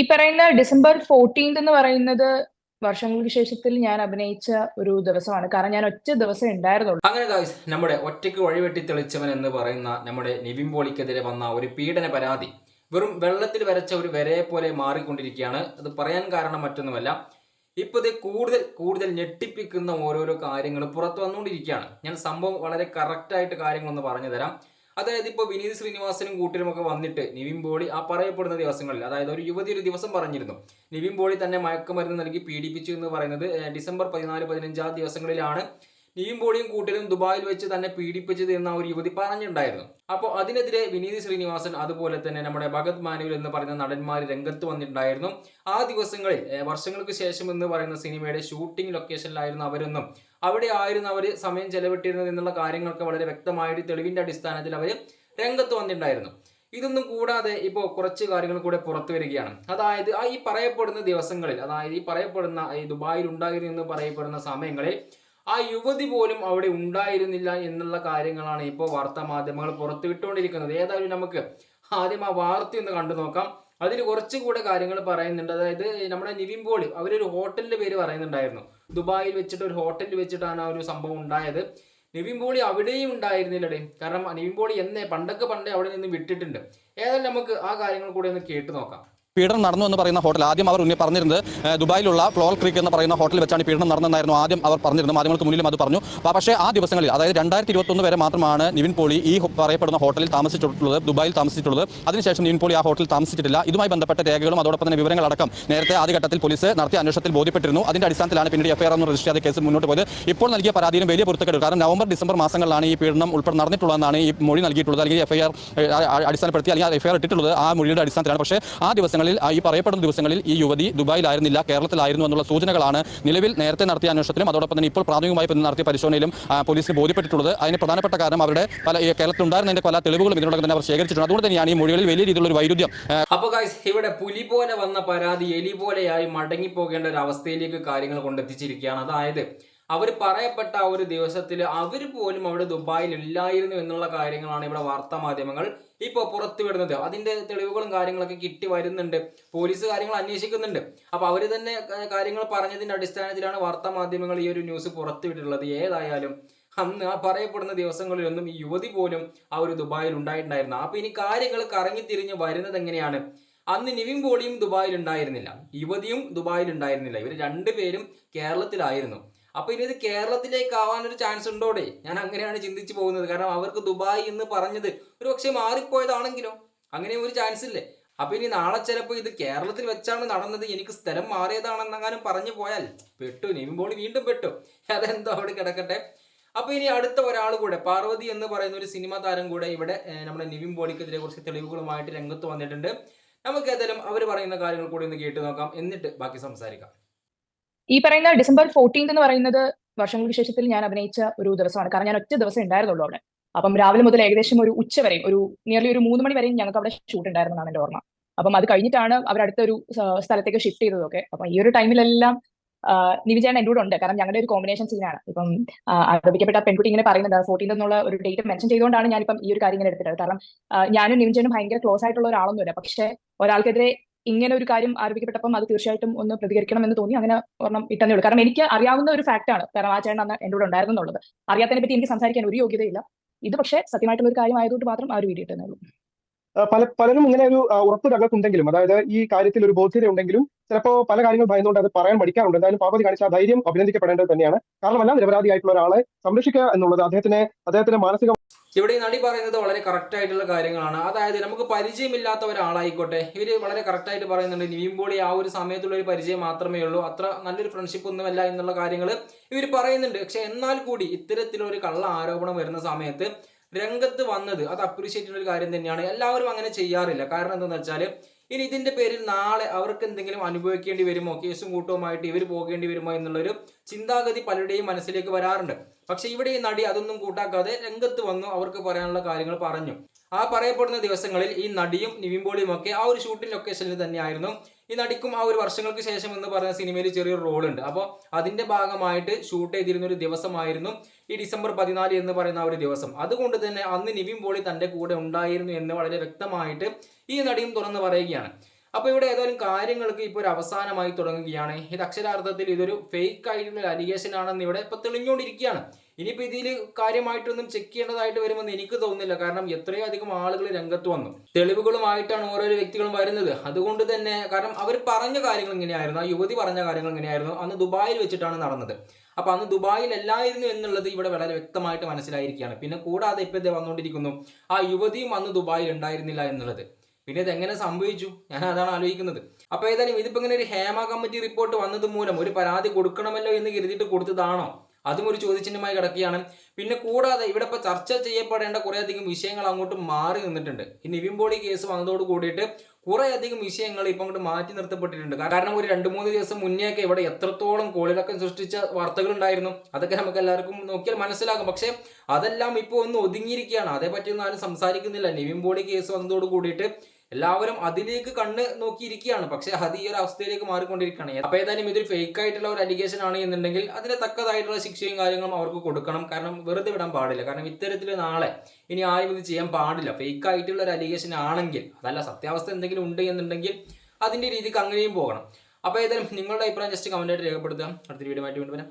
ഈ പറയുന്ന December fourteenth എന്ന് പറയുന്നത് വർഷങ്ങൾക്ക് ശേഷത്തിൽ ഞാൻ അഭിനയിച്ച ഒരു ദിവസമാണ്. കാരണം ഞാൻ ഒറ്റ ദിവസം ഉണ്ടായിരുന്നുള്ളൂ. അങ്ങനെ ഗായ്സ് നമ്മുടെ ഒറ്റയ്ക്ക് വഴിവെട്ടി തെളിച്ചവൻ എന്ന് പറയുന്ന നമ്മുടെ നിവിൻ പോളിക്കെതിരെ വന്ന ഒരു പീഡന പരാതി വെറും വെള്ളത്തിൽ വരച്ച ഒരു വരയെ പോലെ മാറിക്കൊണ്ടിരിക്കുകയാണ്. അത് പറയാൻ കാരണം മറ്റൊന്നുമല്ല. ഇപ്പോൾ ഇത് കൂടുതൽ കൂടുതൽ ഞെട്ടിപ്പിക്കുന്ന ഓരോരോ കാര്യങ്ങൾ പുറത്തു വന്നുകൊണ്ടിരിക്കുകയാണ്. ഞാൻ സംഭവം വളരെ കറക്റ്റായിട്ട് കാര്യങ്ങളൊന്ന് പറഞ്ഞു തരാം. അതായത് ഇപ്പോൾ വിനീത് ശ്രീനിവാസനും കൂട്ടരും ഒക്കെ വന്നിട്ട് നിവിൻ പോളി ആ പറയപ്പെടുന്ന ദിവസങ്ങളിൽ അതായത് ഒരു യുവതി ഒരു ദിവസം പറഞ്ഞിരുന്നു. നിവിൻ പോളി തന്നെ മയക്കുമരുന്ന് നൽകി പീഡിപ്പിച്ചു എന്ന് പറയുന്നത് ഡിസംബർ പതിനാല് പതിനഞ്ചാം ദിവസങ്ങളിലാണ്. നിവിൻ കൂട്ടരും ദുബായിൽ വെച്ച് തന്നെ പീഡിപ്പിച്ചത് എന്ന ഒരു യുവതി പറഞ്ഞിട്ടുണ്ടായിരുന്നു. അപ്പോൾ അതിനെതിരെ വിനീത് ശ്രീനിവാസൻ അതുപോലെ തന്നെ നമ്മുടെ ഭഗത് മാനുവൽ എന്ന് പറയുന്ന നടന്മാർ രംഗത്ത് വന്നിട്ടുണ്ടായിരുന്നു. ആ ദിവസങ്ങളിൽ വർഷങ്ങൾക്ക് ശേഷം എന്ന് പറയുന്ന സിനിമയുടെ ഷൂട്ടിംഗ് ലൊക്കേഷനിലായിരുന്നു അവരൊന്നും അവിടെ ആയിരുന്നു അവർ സമയം ചെലവിട്ടിരുന്നത് എന്നുള്ള കാര്യങ്ങളൊക്കെ വളരെ വ്യക്തമായിട്ട് തെളിവിന്റെ അടിസ്ഥാനത്തിൽ അവർ രംഗത്ത് വന്നിട്ടുണ്ടായിരുന്നു. ഇതൊന്നും കൂടാതെ ഇപ്പോൾ കുറച്ച് കാര്യങ്ങൾ കൂടെ പുറത്തു വരികയാണ്. അതായത് ആ ഈ പറയപ്പെടുന്ന ദിവസങ്ങളിൽ അതായത് ഈ പറയപ്പെടുന്ന ഈ ദുബായിൽ ഉണ്ടായിരുന്നു എന്ന് പറയപ്പെടുന്ന സമയങ്ങളിൽ ആ യുവതി പോലും അവിടെ ഉണ്ടായിരുന്നില്ല എന്നുള്ള കാര്യങ്ങളാണ് ഇപ്പോൾ വാർത്താ മാധ്യമങ്ങൾ പുറത്തുവിട്ടുകൊണ്ടിരിക്കുന്നത്. ഏതായാലും നമുക്ക് ആദ്യം ആ വാർത്ത ഒന്ന് കണ്ടു നോക്കാം അതിൽ കുറച്ചുകൂടെ കാര്യങ്ങൾ പറയുന്നുണ്ട്. അതായത് നമ്മുടെ നിവിൻ പോളി അവരൊരു ഹോട്ടലിന്റെ പേര് പറയുന്നുണ്ടായിരുന്നു. ദുബായിൽ വെച്ചിട്ട് ഒരു ഹോട്ടലിൽ വെച്ചിട്ടാണ് ആ ഒരു സംഭവം ഉണ്ടായത്. നിവിൻ പോളി അവിടെയും ഉണ്ടായിരുന്നില്ലടേ. കാരണം നിവിൻ പോളി എന്നേ പണ്ടൊക്കെ പണ്ടേ അവിടെ നിന്ന് വിട്ടിട്ടുണ്ട്. ഏതായാലും നമുക്ക് ആ കാര്യങ്ങൾ കൂടെ ഒന്ന് കേട്ടു നോക്കാം. പീഡനം നടന്നു എന്ന് പറയുന്ന ഹോട്ടൽ. ആദ്യം അവർ ഉന്നി പറഞ്ഞിരുന്നത് ദുബായിലുള്ള ഫ്ലോർ ക്രീക്ക് എന്ന് പറയുന്ന ഹോട്ടലിൽ വെച്ചാണ് പീഡനം നടന്നതെന്നായിരുന്നു ആദ്യം അവർ പറഞ്ഞിരുന്നത്. മാധ്യമങ്ങൾക്ക് മുന്നിലും അത് പറഞ്ഞു. പക്ഷേ ആ ദിവസങ്ങളിൽ അതായത് രണ്ടായിരത്തി ഇരുപത്തൊന്ന് വരെ മാത്രമാണ് നിവിൻ പോളി ഈ പറയപ്പെടുന്ന ഹോട്ടലിൽ താമസിച്ചിട്ടുള്ളത് ദുബായിൽ താമസിച്ചിട്ടുള്ളത്. അതിനുശേഷം നിവിൻ പോളി ആ ഹോട്ടലിൽ താമസിച്ചിട്ടില്ല. ഇതുമായി ബന്ധപ്പെട്ട രേഖകളും അതോടൊപ്പം തന്നെ വിവരങ്ങളടക്കം നേരത്തെ ആദ്യഘട്ടത്തിൽ പോലീസ് നടത്തിയ അന്വേഷണത്തിൽ ബോധ്യപ്പെട്ടിരുന്നു. അതിന്റെ അടിസ്ഥാനത്തിലാണ് പിന്നീട് എഫ്ഐആർ എന്ന് രജിസ്റ്റർ ചെയ്ത കേസ് മുന്നോട്ട് പോയത്. ഇപ്പോൾ നൽകിയ പരാതിയിലും വലിയ പൊരുത്തക്കേട് കാരണം നവംബർ ഡിസംബർ മാസങ്ങളിലാണ് ഈ പീഡനം ഉൾപ്പെടെ നടന്നിട്ടുള്ളതെന്നാണ് ഈ മൊഴി നൽകിയിട്ടുള്ളത്. അല്ലെങ്കിൽ എഫ്ഐആർ അടിസ്ഥാനപ്പെടുത്തി അല്ലെങ്കിൽ എഫ്ഐആർ ഇട്ടിട്ടുള്ളത് ആ മൊഴിയുടെ അടിസ്ഥാനത്തിലാണ്. പക്ഷേ ആ ദിവസങ്ങളിൽ ആ ഈ പറയപ്പെടുന്ന ദിവസങ്ങളിൽ ഈ യുവതി ദുബായിലായിരുന്നില്ല കേരളത്തിലായിരുന്നു എന്നുള്ള സൂചനകളാണ് നിലവിൽ നേരത്തെ നടത്തിയ അന്വേഷണത്തിലും അതോടൊപ്പം തന്നെ ഇപ്പോൾ പ്രാഥമികമായി നടത്തിയ പരിശോധനയിലും പോലീസ് പോലീസിന് ബോധ്യപ്പെട്ടിട്ടുള്ളത്. അതിന് പ്രധാനപ്പെട്ട കാരണം അവരുടെ പല കേരളത്തിൽ കേരളത്തിലുണ്ടായിരുന്നതിന്റെ പല തെളിവുകളും ഇതിനോടൊപ്പം തന്നെ അവർ ശേഖരിച്ചിട്ടുണ്ട്. അതുകൊണ്ട് തന്നെയാണ് ഈ മൊഴികളിൽ വലിയ രീതിയിലുള്ള ഒരു വൈരുദ്ധ്യം അപ്പോൾ ഇവിടെ പുലി പോലെ വന്ന പരാതി എലി പോലെയായി മടങ്ങി പോകേണ്ട ഒരു അവസ്ഥയിലേക്ക് കാര്യങ്ങൾ കൊണ്ടെത്തിച്ചിരിക്കുകയാണ്. അതായത് അവർ പറയപ്പെട്ട ആ ഒരു ദിവസത്തിൽ അവർ പോലും അവിടെ ദുബായിൽ ഇല്ലായിരുന്നു എന്നുള്ള കാര്യങ്ങളാണ് ഇവിടെ വാർത്താ മാധ്യമങ്ങൾ ഇപ്പോൾ പുറത്തുവിടുന്നത്. അതിന്റെ തെളിവുകളും കാര്യങ്ങളൊക്കെ കിട്ടി വരുന്നുണ്ട്. പോലീസ് കാര്യങ്ങൾ അന്വേഷിക്കുന്നുണ്ട്. അപ്പോൾ അവർ തന്നെ കാര്യങ്ങൾ പറഞ്ഞതിന്റെ അടിസ്ഥാനത്തിലാണ് വാർത്താ മാധ്യമങ്ങൾ ഈ ഒരു ന്യൂസ് പുറത്തുവിട്ടിട്ടുള്ളത്. ഏതായാലും അന്ന് ആ പറയപ്പെടുന്ന ദിവസങ്ങളിലൊന്നും ഈ യുവതി പോലും ആ ഒരു ദുബായിൽ ഉണ്ടായിട്ടുണ്ടായിരുന്നു അപ്പോൾ ഇനി കാര്യങ്ങൾ കറങ്ങി തിരിഞ്ഞ് വരുന്നത് എങ്ങനെയാണ്? അന്ന് നിവിൻ പോളിയും ദുബായിൽ ഉണ്ടായിരുന്നില്ല. യുവതിയും ദുബായിൽ ഉണ്ടായിരുന്നില്ല. ഇവർ രണ്ടുപേരും കേരളത്തിലായിരുന്നു. അപ്പൊ ഇനി ഇത് കേരളത്തിലേക്ക് ആവാൻ ഒരു ചാൻസ് ഉണ്ടോടെ? ഞാൻ അങ്ങനെയാണ് ചിന്തിച്ചു പോകുന്നത്. കാരണം അവർക്ക് ദുബായ് എന്ന് പറഞ്ഞത് ഒരു പക്ഷെ മാറിപ്പോയതാണെങ്കിലോ? അങ്ങനെ ഒരു ചാൻസ് ഇല്ലേ? അപ്പൊ ഇനി നാളെ ചിലപ്പോൾ ഇത് കേരളത്തിൽ വെച്ചാണ് നടന്നത്. എനിക്ക് സ്ഥലം മാറിയതാണെന്നെങ്ങാനും പറഞ്ഞു പോയാൽ പെട്ടു. പോളി വീണ്ടും പെട്ടു. അതെന്തോ അവിടെ കിടക്കട്ടെ. അപ്പൊ ഇനി അടുത്ത ഒരാൾ കൂടെ പാർവതി എന്ന് പറയുന്ന ഒരു സിനിമ താരം കൂടെ ഇവിടെ നമ്മുടെ നിവിൻ പോളിക്കെതിരെ കുറച്ച് തെളിവുകളുമായിട്ട് രംഗത്ത് വന്നിട്ടുണ്ട്. നമുക്ക് ഏതായാലും അവർ പറയുന്ന കാര്യങ്ങൾ കൂടി ഒന്ന് കേട്ട് നോക്കാം. എന്നിട്ട് ബാക്കി സംസാരിക്കാം. ഈ പറയുന്ന ഡിസംബർ ഫോർട്ടീൻത് എന്ന് പറയുന്നത് വർഷങ്ങൾക്ക് ശേഷത്തിൽ ഞാൻ അഭിനയിച്ച ഒരു ദിവസമാണ്. കാരണം ഞാൻ ഒറ്റ ദിവസം ഉണ്ടായിരുന്നുള്ളൂ അവിടെ. അപ്പം രാവിലെ മുതൽ ഏകദേശം ഒരു ഉച്ച വരെയും ഒരു നിയർലി ഒരു മൂന്ന് മണി വരെയും ഞങ്ങൾക്ക് അവിടെ ഷൂട്ട് ഉണ്ടായിരുന്നതാണ് എന്റെ ഓർമ്മ. അപ്പം അത് കഴിഞ്ഞിട്ടാണ് അവർ അടുത്ത ഒരു സ്ഥലത്തേക്ക് ഷിഫ്റ്റ് ചെയ്തതൊക്കെ. അപ്പം ഈ ഒരു ടൈമിലെല്ലാം നിവിചേട്ടൻ എന്റെ കൂടെ ഉണ്ട്. കാരണം ഞങ്ങളുടെ ഒരു കോമ്പിനേഷൻ സീനാണ് ഇപ്പം ആരോപിക്കപ്പെട്ട പെൺകുട്ടി ഇങ്ങനെ പറയുന്നുണ്ട്. ഫോർട്ടീൻ എന്നുള്ള ഒരു ഡേറ്റ് മെൻഷൻ ചെയ്തുകൊണ്ടാണ് ഞാനിപ്പം ഈ ഒരു കാര്യം ഇങ്ങനെ എടുത്തിട്ടുള്ളത്. കാരണം ഞാനും നിവിചേനും ഭയങ്കര ക്ലോസ് ആയിട്ടുള്ള ഒരാളൊന്നുമില്ല. പക്ഷെ ഒരാൾക്കെതിരെ ഇങ്ങനെ ഒരു കാര്യം ആരോപിക്കപ്പെട്ടപ്പം അത് തീർച്ചയായിട്ടും ഒന്ന് പ്രതികരിക്കണം എന്ന് തോന്നി. അങ്ങനെ ഒരെണ്ണം ഇട്ടെന്നേ ഉള്ളൂ. കാരണം എനിക്ക് അറിയാവുന്ന ഒരു ഫാക്ട് ആണ് കാരണം ആ ചേട്ടൻ അന്ന് എന്റെ കൂടെ ഉണ്ടായിരുന്നു എന്നുള്ളത്. അറിയാത്തതിനെ പറ്റി എനിക്ക് സംസാരിക്കാൻ ഒരു യോഗ്യതയില്ല. ഇത് പക്ഷേ സത്യമായിട്ടുള്ള ഒരു കാര്യമായതുകൊണ്ട് മാത്രം ആ ഒരു വീഡിയോ ഉള്ളൂ. പല പലരും ഇങ്ങനെ ഒരു ഉറപ്പ് രംഗത്തുണ്ടെങ്കിലും അതായത് ഈ കാര്യത്തിൽ ഒരു ബോധ്യത ഉണ്ടെങ്കിലും ചിലപ്പോൾ പല കാര്യങ്ങൾ ഭയന്നുകൊണ്ട് അത് പറയാൻ പഠിക്കാറുണ്ട് എന്തായാലും പാർവതി കാണിച്ച ധൈര്യം അഭിനന്ദിക്കപ്പെടേണ്ടത് തന്നെയാണ്. കാരണമല്ല നിരപരാധിയായിട്ടുള്ള ഒരാളെ സംരക്ഷിക്കുക എന്നുള്ളത് അദ്ദേഹത്തിന് അദ്ദേഹത്തിന്റെ മാനസിക ഇവിടെ ഈ നടി പറയുന്നത് വളരെ കറക്റ്റ് ആയിട്ടുള്ള കാര്യങ്ങളാണ്. അതായത് നമുക്ക് പരിചയമില്ലാത്ത ഒരാളായിക്കോട്ടെ. ഇവർ വളരെ കറക്റ്റ് ആയിട്ട് പറയുന്നുണ്ട്. നീമ്പോളി പോളി ആ ഒരു സമയത്തുള്ള ഒരു പരിചയം മാത്രമേ ഉള്ളൂ. അത്ര നല്ലൊരു ഫ്രണ്ട്ഷിപ്പ് ഒന്നുമല്ല എന്നുള്ള കാര്യങ്ങൾ ഇവർ പറയുന്നുണ്ട്. പക്ഷെ എന്നാൽ കൂടി ഇത്തരത്തിലൊരു കള്ള ആരോപണം വരുന്ന സമയത്ത് രംഗത്ത് വന്നത് അത് അപ്രീഷിയേറ്റ് ചെയ്യുന്ന ഒരു കാര്യം തന്നെയാണ്. എല്ലാവരും അങ്ങനെ ചെയ്യാറില്ല. കാരണം എന്താണെന്ന് വെച്ചാൽ ഇനി ഇതിന്റെ പേരിൽ നാളെ അവർക്ക് എന്തെങ്കിലും അനുഭവിക്കേണ്ടി വരുമോ? കേസും കൂട്ടവുമായിട്ട് ഇവർ പോകേണ്ടി വരുമോ? എന്നുള്ളൊരു ചിന്താഗതി പലരുടെയും മനസ്സിലേക്ക് വരാറുണ്ട്. പക്ഷെ ഇവിടെ ഈ നടി അതൊന്നും കൂട്ടാക്കാതെ രംഗത്ത് വന്നു അവർക്ക് പറയാനുള്ള കാര്യങ്ങൾ പറഞ്ഞു. ആ പറയപ്പെടുന്ന ദിവസങ്ങളിൽ ഈ നടിയും നിവിൻ പോളിയും ഒക്കെ ആ ഒരു ഷൂട്ടിംഗ് ലൊക്കേഷനിൽ തന്നെയായിരുന്നു. ഈ നടിക്കും ആ ഒരു വർഷങ്ങൾക്ക് ശേഷം എന്ന് പറയുന്ന സിനിമയിൽ ചെറിയൊരു റോൾ ഉണ്ട് അപ്പോൾ അതിന്റെ ഭാഗമായിട്ട് ഷൂട്ട് ചെയ്തിരുന്ന ഒരു ദിവസമായിരുന്നു ഈ ഡിസംബർ പതിനാല് എന്ന് പറയുന്ന ഒരു ദിവസം. അതുകൊണ്ട് തന്നെ അന്ന് നിവിൻ പോളി തന്റെ കൂടെ ഉണ്ടായിരുന്നു എന്ന് വളരെ വ്യക്തമായിട്ട് ഈ നടിയും തുറന്നു പറയുകയാണ്. അപ്പോൾ ഇവിടെ ഏതായാലും കാര്യങ്ങൾക്ക് ഇപ്പോൾ ഒരു അവസാനമായി തുടങ്ങുകയാണ്. ഇത് അക്ഷരാർത്ഥത്തിൽ ഇതൊരു ഫേക്ക് ആയിട്ടുള്ള അലിഗേഷൻ ആണെന്ന് ഇവിടെ ഇപ്പൊ തെളിഞ്ഞുകൊണ്ടിരിക്കുകയാണ്. ഇനിയിപ്പോൾ ഇതിൽ കാര്യമായിട്ടൊന്നും ചെക്ക് ചെയ്യേണ്ടതായിട്ട് വരുമെന്ന് എനിക്ക് തോന്നുന്നില്ല. കാരണം എത്രയോ അധികം ആളുകൾ രംഗത്ത് വന്നു. തെളിവുകളുമായിട്ടാണ് ഓരോരോ വ്യക്തികളും വരുന്നത്. അതുകൊണ്ട് തന്നെ കാരണം അവർ പറഞ്ഞ കാര്യങ്ങൾ ഇങ്ങനെയായിരുന്നു. ആ യുവതി പറഞ്ഞ കാര്യങ്ങൾ ഇങ്ങനെയായിരുന്നു. അന്ന് ദുബായിൽ വെച്ചിട്ടാണ് നടന്നത്. അപ്പോൾ അന്ന് ദുബായിൽ അല്ലായിരുന്നു എന്നുള്ളത് ഇവിടെ വളരെ വ്യക്തമായിട്ട് മനസ്സിലായിരിക്കുകയാണ്. പിന്നെ കൂടാതെ ഇപ്പോഴത്തെ വന്നുകൊണ്ടിരിക്കുന്നു. ആ യുവതിയും അന്ന് ദുബായിൽ ഉണ്ടായിരുന്നില്ല എന്നുള്ളത്. പിന്നെ ഇത് എങ്ങനെ സംഭവിച്ചു? ഞാൻ അതാണ് ആലോചിക്കുന്നത്. അപ്പൊ ഏതായാലും ഇതിപ്പോ ഇങ്ങനെ ഒരു ഹേമ കമ്മിറ്റി റിപ്പോർട്ട് വന്നത് മൂലം ഒരു പരാതി കൊടുക്കണമല്ലോ എന്ന് കരുതിയിട്ട് കൊടുത്തതാണോ? അതും ഒരു ചോദ്യചിഹ്നമായി കിടക്കുകയാണ്. പിന്നെ കൂടാതെ ഇവിടെ ഇപ്പൊ ചർച്ച ചെയ്യപ്പെടേണ്ട കുറെ അധികം വിഷയങ്ങൾ അങ്ങോട്ട് മാറി നിന്നിട്ടുണ്ട്. ഈ നിവിൻ ബോഡി കേസ് വന്നതോട് കൂടിയിട്ട് കുറെ അധികം വിഷയങ്ങൾ ഇപ്പൊ അങ്ങോട്ട് മാറ്റി നിർത്തപ്പെട്ടിട്ടുണ്ട്. കാരണം ഒരു രണ്ട് മൂന്ന് ദിവസം മുന്നേയൊക്കെ ഇവിടെ എത്രത്തോളം കോളിളക്കം സൃഷ്ടിച്ച വാർത്തകൾ ഉണ്ടായിരുന്നു അതൊക്കെ നമുക്ക് എല്ലാവർക്കും നോക്കിയാൽ മനസ്സിലാകും. പക്ഷെ അതെല്ലാം ഇപ്പോൾ ഒന്ന് ഒതുങ്ങിയിരിക്കുകയാണ്. അതേപറ്റിയൊന്നും ആരും സംസാരിക്കുന്നില്ല. നിവിൻ ബോഡി കേസ് വന്നതോട് കൂടിയിട്ട് എല്ലാവരും അതിലേക്ക് കണ്ണ് നോക്കിയിരിക്കുകയാണ്. പക്ഷെ അത് ഈ ഒരു അവസ്ഥയിലേക്ക് മാറിക്കൊണ്ടിരിക്കുകയാണ്. അപ്പൊ ഏതായാലും ഇതൊരു ഫേക്ക് ആയിട്ടുള്ള ഒരു അലിഗേഷൻ ആണ് എന്നുണ്ടെങ്കിൽ അതിന് തക്കതായിട്ടുള്ള ശിക്ഷയും കാര്യങ്ങളും അവർക്ക് കൊടുക്കണം. കാരണം വെറുതെ വിടാൻ പാടില്ല. കാരണം ഇത്തരത്തിൽ നാളെ ഇനി ആരും ഇത് ചെയ്യാൻ പാടില്ല. ഫേക്ക് ആയിട്ടുള്ള ഒരു അലിഗേഷൻ ആണെങ്കിൽ അതല്ല സത്യാവസ്ഥ എന്തെങ്കിലും ഉണ്ട് എന്നുണ്ടെങ്കിൽ അതിന്റെ രീതിക്ക് അങ്ങനെയും പോകണം. അപ്പോൾ ഏതായാലും നിങ്ങളുടെ അഭിപ്രായം ജസ്റ്റ് കമന്റ് ആയിട്ട് രേഖപ്പെടുത്തുക. അടുത്തൊരു വീഡിയോ ആയിട്ട് വീണ്ടും വരാം.